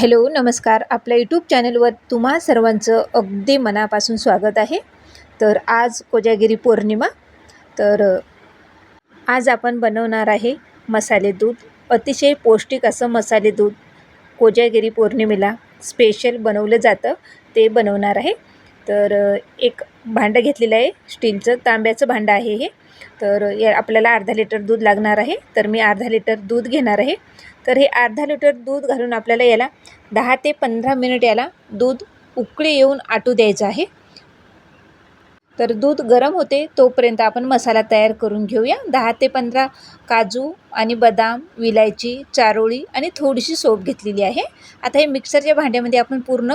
Hello नमस्कार. आपल्या YouTube चॅनलवर तुम्हा सर्वांचं अगदी मनापासून स्वागत आहे. तर आज कोजागिरी पौर्णिमा. तर आज आपण बनवणार आहे मसाले दूध. अतिशय पौष्टिक असं मसाले दूध कोजागिरी पौर्णिमेला स्पेशल बनवलं जातं. ते बनवणार आहे. तर एक भांडं घेतलेलं आहे स्टीलचं तांब्याचं भांडं आहे हे. तर या आपल्याला अर्धा लिटर दूध लागणार आहे. तर मी अर्धा लिटर दूध घेणार आहे. तर हे अर्धा लिटर दूध घालून आपल्याला याला दहा ते पंधरा मिनिट याला दूध उकळी येऊन आटू द्यायचं आहे. तर दूध गरम होते तोपर्यंत आपण मसाला तयार करून घेऊया. दहा ते पंधरा काजू आणि बदाम विलायची चारोळी आणि थोडीशी सोप घेतलेली आहे. आता हे मिक्सरच्या भांड्यामध्ये आपण पूर्ण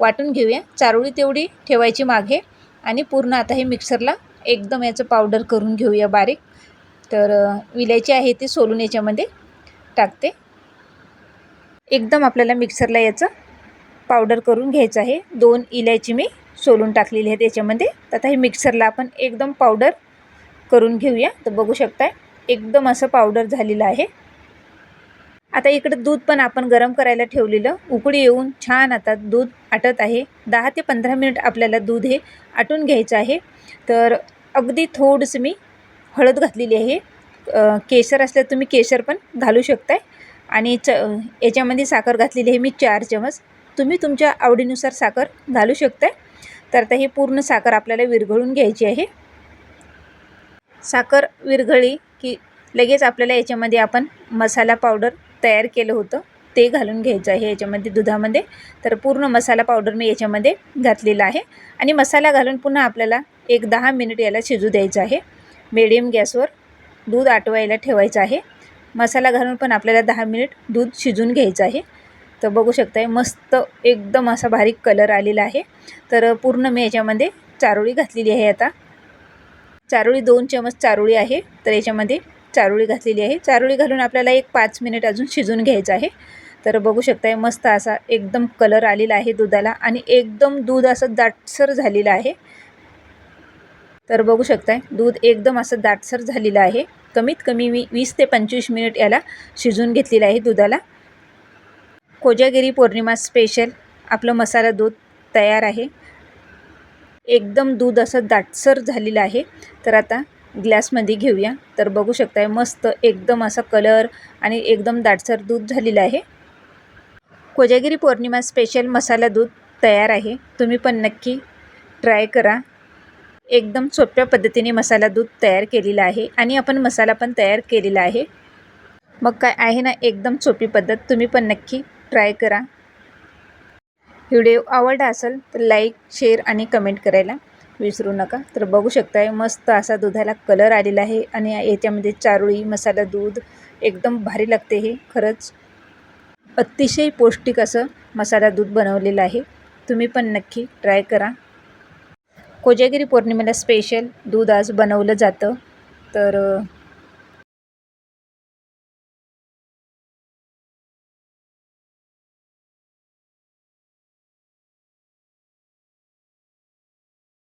वाटून घेऊया. चारोळी तेवढी ठेवायची मागे आणि पूर्ण आता हे मिक्सरला एकदम याचं पावडर करून घेऊया बारीक. तर विलायची आहे ती सोलून याच्यामध्ये टाकते. एकदम आपल्याला मिक्सरला याचं पावडर करून घ्यायचं आहे. दोन इलायची मी सोलून टाकलेली आहे त्याच्यामध्ये तर आता हे मिक्सरला आपण एकदम पावडर करून घेऊया. तर बघू शकताय एकदम असं पावडर झालेलं आहे. आता इकडं दूध पण आपण गरम करायला ठेवलेलं. उकळी येऊन छान आता दूध आटत आहे. दहा ते पंधरा मिनिट आपल्याला दूध हे आटून घ्यायचं आहे. तर अगदी थोडंसं मी हळद घातलेली आहे. केसर केशर तुम्ही केशर पण घालू शकताय. आणि च याच्यामध्ये साखर घातलेली आहे मी चार चमच. तुम्ही तुमच्या आवडीनुसार साखर घालू शकताय. तर आता हे पूर्ण साखर आपल्याला विरघळून घ्यायची आहे. साखर विरघळी की लगेच आपल्याला याच्यामध्ये आपण मसाला पावडर तयार केलं होतं. ते घालून घ्यायचं आहे याच्यामध्ये दुधामध्ये. तर पूर्ण मसाला पावडर मी याच्यामध्ये घातलेला आहे. आणि मसाला घालून पुन्हा आपल्याला एक दहा मिनिट याला शिजू द्यायचं आहे. मिडियम गॅसवर दूध आटवायला ठेवायचं आहे. मसाला घालून पण आपल्याला दहा मिनिट दूध शिजून घ्यायचं आहे. तर बघू शकताय मस्त एकदम असा बारीक कलर आलेला आहे. तर पूर्ण मी याच्यामध्ये चारोळी घातलेली आहे आता. चारोळी दोन चमच चारोळी आहे. तर याच्यामध्ये चारोळी घातलेली आहे. चारोळी घालून आपल्याला एक पाच मिनिट अजून शिजून घ्यायचं आहे. तर बघू शकताय मस्त असा एकदम कलर आलेला आहे दुधाला आणि एकदम दूध असं दाटसर झालेलं आहे. तर बघू शकताय दूध एकदम असं दाटसर झालेलं आहे. कमीत कमी मी वीस ते पंचवीस मिनिट याला शिजून घेतलेलं आहे दुधाला. कोजागिरी पौर्णिमा स्पेशल आपलं मसाला दूध तयार आहे. एकदम दूध असं दाटसर झालेलं आहे. तर आता ग्लासमध्ये घेऊया. तर बघू शकताय मस्त एकदम असा कलर आणि एकदम दाटसर दूध झालेलं आहे. कोजागिरी पौर्णिमा स्पेशल मसाला दूध तयार आहे. तुम्ही पण नक्की ट्राय करा. एकदम सोप्या पद्धतीने मसाला दूध तयार केलेला आहे आणि आपण मसाला पण तयार केलेला आहे. मग काय आहे ना एकदम सोपी पद्धत. तुम्ही पण नक्की ट्राय करा. व्हिडिओ आवडला असेल तर लाईक शेअर आणि कमेंट करायला. विसरू नका. तर बघू शकताय मस्त असा दुधाला कलर आलेला आहे आणि याच्यामध्ये चारोळी मसाला दूध एकदम भारी लागते हे. खरंच अतिशय पौष्टिक असं मसाला दूध बनवलेलं आहे. तुम्ही पण नक्की ट्राय करा. कोजागिरी पौर्णिमेला स्पेशल दूध आज बनवलं जातं. तर